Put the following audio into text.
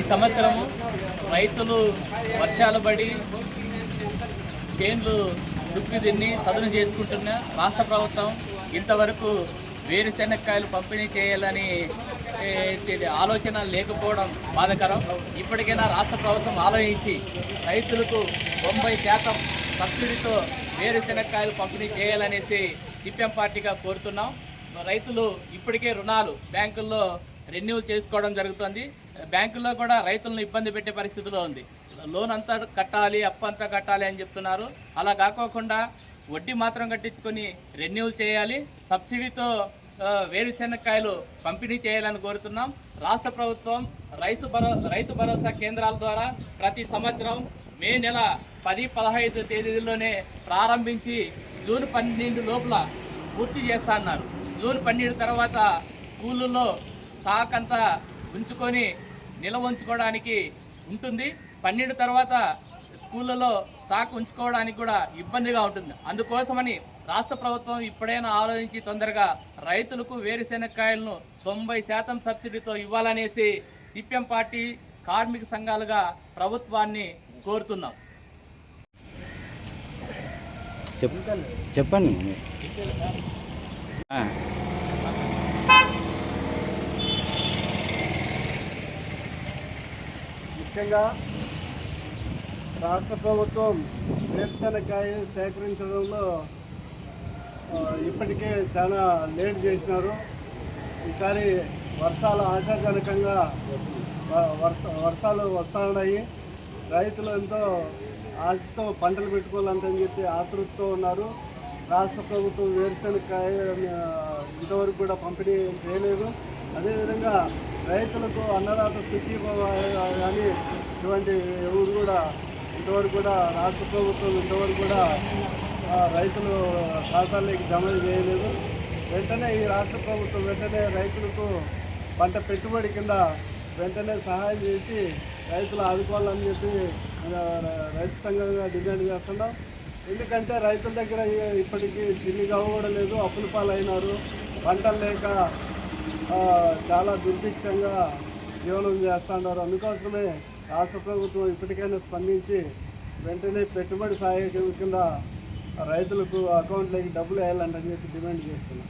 ఈ సంవత్సరము రైతులు వర్షాలు పడి చేన్లు దుక్కి తిన్ని సదును చేసుకుంటున్న రాష్ట్ర ప్రభుత్వం ఇంతవరకు వేరుశెనక్కాయలు పంపిణీ చేయాలని ఆలోచన లేకపోవడం బాధకరం. ఇప్పటికైనా రాష్ట్ర ప్రభుత్వం ఆలోచించి రైతులకు తొంభై శాతం సబ్సిడీతో వేరుశెనక్కాయలు పంపిణీ చేయాలనేసి సిపిఎం పార్టీగా కోరుతున్నాం. రైతులు ఇప్పటికే రుణాలు బ్యాంకుల్లో రెన్యూల్ చేసుకోవడం జరుగుతుంది. బ్యాంకుల్లో కూడా రైతులను ఇబ్బంది పెట్టే పరిస్థితిలో ఉంది. లోన్ అంతా కట్టాలి అప్పు అంతా కట్టాలి అని చెప్తున్నారు. అలా కాకోకుండా వడ్డీ మాత్రం కట్టించుకొని రెన్యూల్ చేయాలి. సబ్సిడీతో ఆ, వేరుశెనక్కాయలు పంపిణీ చేయాలని కోరుతున్నాం. రాష్ట్ర ప్రభుత్వం రైతు భరో రైతు భరోసా కేంద్రాల ద్వారా ప్రతి సంవత్సరం మే నెల పది పదహైదు తేదీలోనే ప్రారంభించి జూన్ పన్నెండు లోపల పూర్తి చేస్తా అన్నారు. జూన్ పన్నెండు తర్వాత స్కూళ్ళల్లో స్టాక్ అంతా ఉంచుకొని నిల్వ ఉంచుకోవడానికి ఉంటుంది. పన్నెండు తర్వాత స్కూళ్ళలో స్టాక్ ఉంచుకోవడానికి కూడా ఇబ్బందిగా ఉంటుంది. అందుకోసమని రాష్ట్ర ప్రభుత్వం ఇప్పుడైనా ఆలోచించి తొందరగా రైతులకు వేరుశెనక్కాయలను తొంభై శాతం సబ్సిడీతో ఇవ్వాలనేసి సిపిఎం పార్టీ కార్మిక సంఘాలుగా ప్రభుత్వాన్ని కోరుతున్నాం. చెప్ చెప్పండి. ముఖ్యంగా రాష్ట్ర ప్రభుత్వం వేరుశెనకాయ సేకరించడంలో ఇప్పటికే చాలా లేట్ చేసినారు. ఈసారి వర్షాలు ఆశాజనకంగా వర్ష వర్షాలు వస్తున్నాయి రైతులు ఎంతో ఆశతో పంటలు పెట్టుకోవాలంటని చెప్పి ఆతృతతో ఉన్నారు. రాష్ట్ర ప్రభుత్వం వేరుశనకాయ ఇంతవరకు కూడా పంపిణీ చేయలేదు. అదేవిధంగా రైతులకు అన్నదాత సుఖీ కానీ ఇటువంటి ఎవరు కూడా ఇంతవరకు కూడా రాష్ట్ర ప్రభుత్వం ఇంతవరకు కూడా రైతులు ఖాతాల్లోకి జమ చేయలేదు. వెంటనే ఈ రాష్ట్ర ప్రభుత్వం వెంటనే రైతులకు పంట పెట్టుబడి కింద వెంటనే సహాయం చేసి రైతులు ఆదుకోవాలని చెప్పి రైతు సంఘంగా డిమాండ్ చేస్తున్నాం. ఎందుకంటే రైతుల దగ్గర ఇప్పటికీ చిన్నిగా అవ్వడం కూడా లేదు అప్పుల పాలైనారు. పంటలు లేక చాలా దుర్భిక్షంగా జీవనం చేస్తున్నారు అందుకోసమే రాష్ట్ర ప్రభుత్వం ఇప్పటికైనా స్పందించి వెంటనే పెట్టుబడి సహాయక కింద రైతులకు అకౌంట్లోకి డబ్బులు వేయాలంటని చెప్పి డిమాండ్ చేస్తున్నాం